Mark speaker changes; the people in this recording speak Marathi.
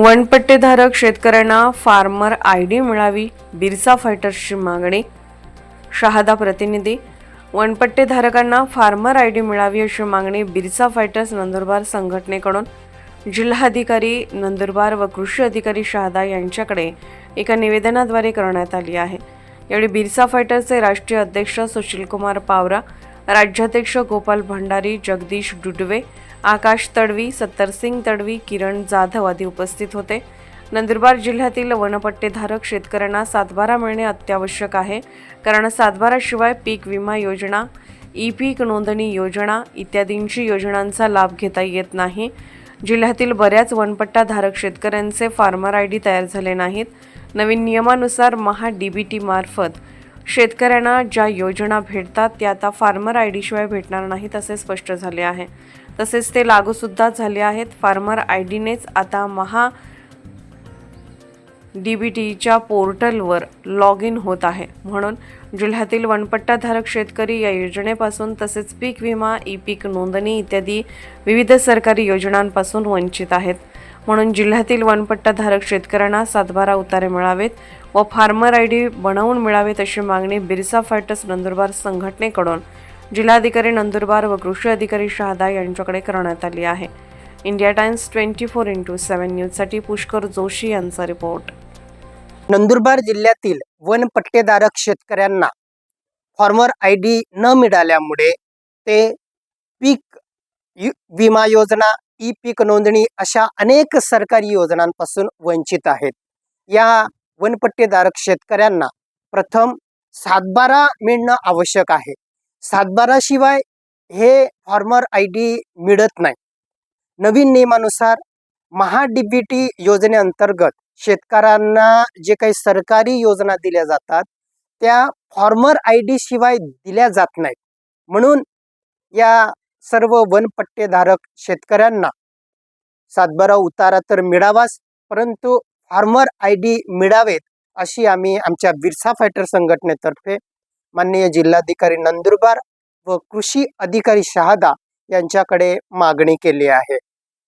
Speaker 1: वनपट्टेधारक शेतकऱ्यांना फार्मर आय डी मिळावी बिरसा फायटर्सची मागणी. शहादा प्रतिनिधी वनपट्टेधारकांना फार्मर आय डी मिळावी अशी मागणी बिरसा फायटर्स नंदुरबार संघटनेकडून. जिल्हाधिकारी नंदुरबार व कृषी अधिकारी शहादा यांच्याकडे एका निवेदनाद्वारे करण्यात आली आहे. यावेळी बिरसा फायटर्सचे राष्ट्रीय अध्यक्ष सुशीलकुमार पावरा राज्याध्यक्ष गोपाल भंडारी जगदीश डुडवे आकाश तडवी सत्तरसिंग तडवी किरण जाधव आदी उपस्थित होते. नंदुरबार जिल्ह्यातील वनपट्टेधारक शेतकऱ्यांना सातबारा मिळणे अत्यावश्यक आहे. कारण सातबाराशिवाय पीक विमा योजना ई पीक नोंदणी योजना इत्यादींची योजनांचा लाभ घेता येत नाही. जिल्ह्यातील बऱ्याच वनपट्टाधारक शेतकऱ्यांचे फार्मर आय डी तयार झाले नाहीत. नवीन नियमानुसार महा डी बी टी मार्फत शेतकऱ्यांना ज्या योजना भेटतात त्या आता फार्मर आय डीशिवाय भेटणार नाहीत असे स्पष्ट झाले आहे. तसेच ते लागूसुद्धा झाले आहेत. फार्मर आय डीनेच आता महा डी बी टीच्या पोर्टलवर लॉग इन होत आहे. म्हणून जिल्ह्यातील वनपट्टाधारक शेतकरी या योजनेपासून तसेच पीक विमा ई पीक नोंदणी इत्यादी विविध सरकारी योजनांपासून वंचित आहेत. म्हणून जिल्ह्यातील वनपट्टाधारक शेतकऱ्यांना सातबारा उतारे मिळावेत व फार्मर आय डी बनवून मिळावेत अशी मागणी बिरसा फायटर्स नंदुरबार संघटनेकडून जिल्हाधिकारी नंदुरबार व कृषी अधिकारी शहादा यांच्याकडे करण्यात आली आहे. India Times twenty four into seven न्यूजसाठी पुष्कर जोशी यांचा रिपोर्ट.
Speaker 2: नंदुरबार जिल्ह्यातील वनपट्टेधारक शेतकऱ्यांना फॉर्मर आय डी न मिळाल्यामुळे ते पीक यु- विमा योजना ई पीक नोंदणी अशा अनेक सरकारी योजनांपासून वंचित आहेत. या वनपट्टेधारक शेतकऱ्यांना प्रथम सातबारा मिळणं आवश्यक आहे. सातबाराशिवाय हे फॉर्मर आय डी मिळत नाही. नवीन नियमानुसार महा डी बी टी योजनेअंतर्गत शेतकऱ्यांना जे काही सरकारी योजना दिल्या जातात त्या फॉर्मर आय डी शिवाय दिल्या जात नाहीत. म्हणून या सर्व वनपट्टेधारक शेतकऱ्यांना सातबारा उतारा तर मिळावाच परंतु फार्मर आय डी मिळावेत अशी आम्ही आमच्या बिरसा फायटर संघटनेतर्फे माननीय जिल्हाधिकारी नंदुरबार व कृषी अधिकारी शहादा यांच्याकडे मागणी केली आहे.